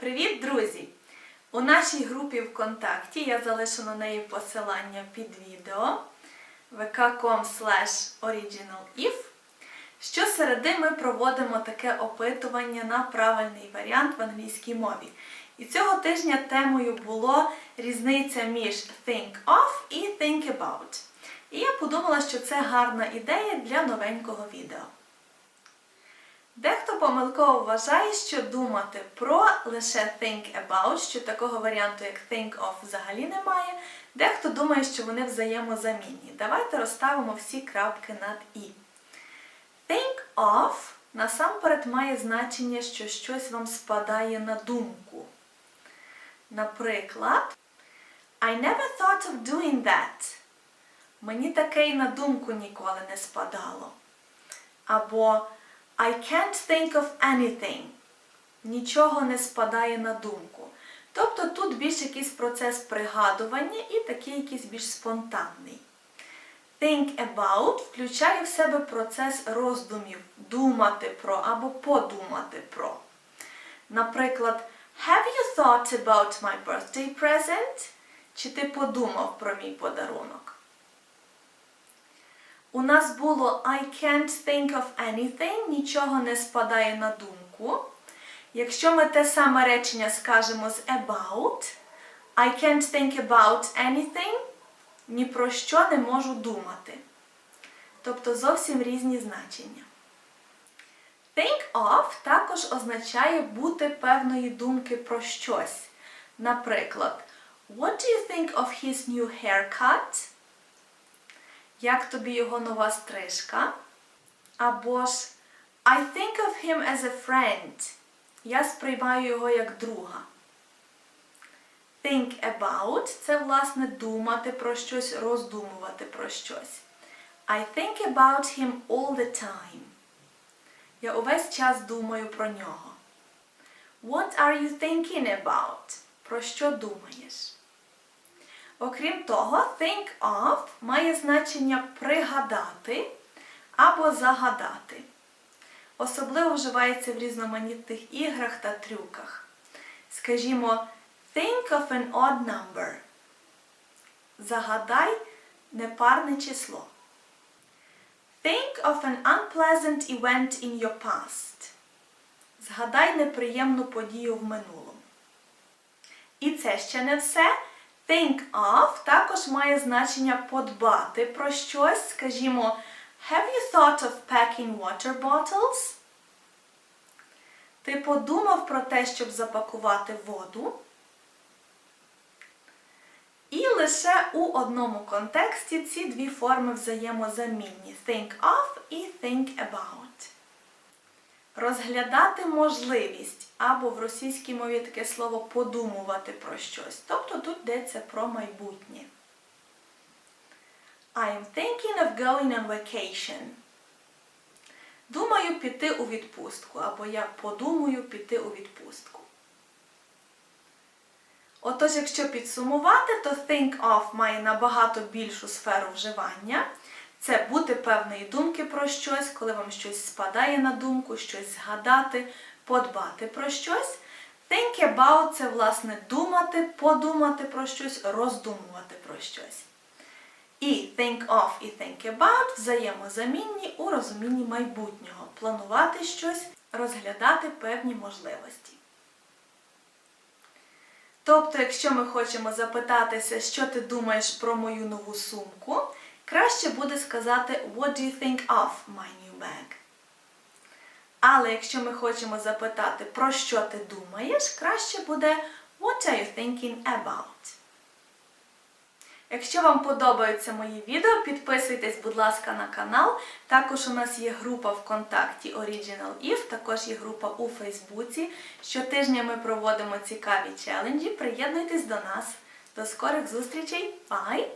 Привіт, друзі! У нашій групі ВКонтакті я залишу на неї посилання під відео vk.com originalif. Щосереди ми проводимо таке опитування на правильний варіант в англійській мові. І цього тижня темою було різниця між think of і think about. І я подумала, що це гарна ідея для новенького відео. Дехто помилково вважає, що думати про лише think about, що такого варіанту, як think of, взагалі немає. Дехто думає, що вони взаємозамінні. Давайте розставимо всі крапки над і. Think of насамперед має значення, що щось вам спадає на думку. Наприклад, I never thought of doing that. Мені таке й на думку ніколи не спадало. Або I can't think of anything. Нічого не спадає на думку. Тобто тут більш якийсь процес пригадування і такий якийсь більш спонтанний. Think about включає в себе процес роздумів, думати про або подумати про. Наприклад, Have you thought about my birthday present? Чи ти подумав про мій подарунок? У нас було I can't think of anything, нічого не спадає на думку. Якщо ми те саме речення скажемо з about, I can't think about anything, ні про що не можу думати. Тобто зовсім різні значення. Think of також означає бути певної думки про щось. Наприклад, What do you think of his new haircut? Як тобі його нова стрижка? Або ж I think of him as a friend. Я сприймаю його як друга. Think about це, власне, думати про щось, роздумувати про щось. I think about him all the time. Я увесь час думаю про нього. What are you thinking about? Про що думаєш? Окрім того, think of має значення пригадати або загадати. Особливо вживається в різноманітних іграх та трюках. Скажімо, think of an odd number. Загадай непарне число. Think of an unpleasant event in your past. Згадай неприємну подію в минулому. І це ще не все. Think of також має значення подбати про щось. Скажімо, Have you thought of packing water bottles? Ти подумав про те, щоб запакувати воду? І лише у одному контексті ці дві форми взаємозамінні think of і think about. Розглядати можливість або в російській мові таке слово подумувати про щось. Тобто тут йдеться про майбутнє. I am thinking of going on vacation. Думаю піти у відпустку, або я подумаю піти у відпустку. Отож, якщо підсумувати, то think of має набагато більшу сферу вживання. Це бути певної думки про щось, коли вам щось спадає на думку, щось згадати, подбати про щось. Think about це, власне, думати, подумати про щось, роздумувати про щось. І think of і think about взаємозамінні у розумінні майбутнього. Планувати щось, розглядати певні можливості. Тобто, якщо ми хочемо запитатися, що ти думаєш про мою нову сумку, краще буде сказати What do you think of my new bag? Але якщо ми хочемо запитати, про що ти думаєш, краще буде What are you thinking about? Якщо вам подобаються мої відео, підписуйтесь, будь ласка, на канал. Також у нас є група ВКонтакті Original If, також є група у Фейсбуці. Щотижня ми проводимо цікаві челенджі. Приєднуйтесь до нас. До скорих зустрічей. Bye!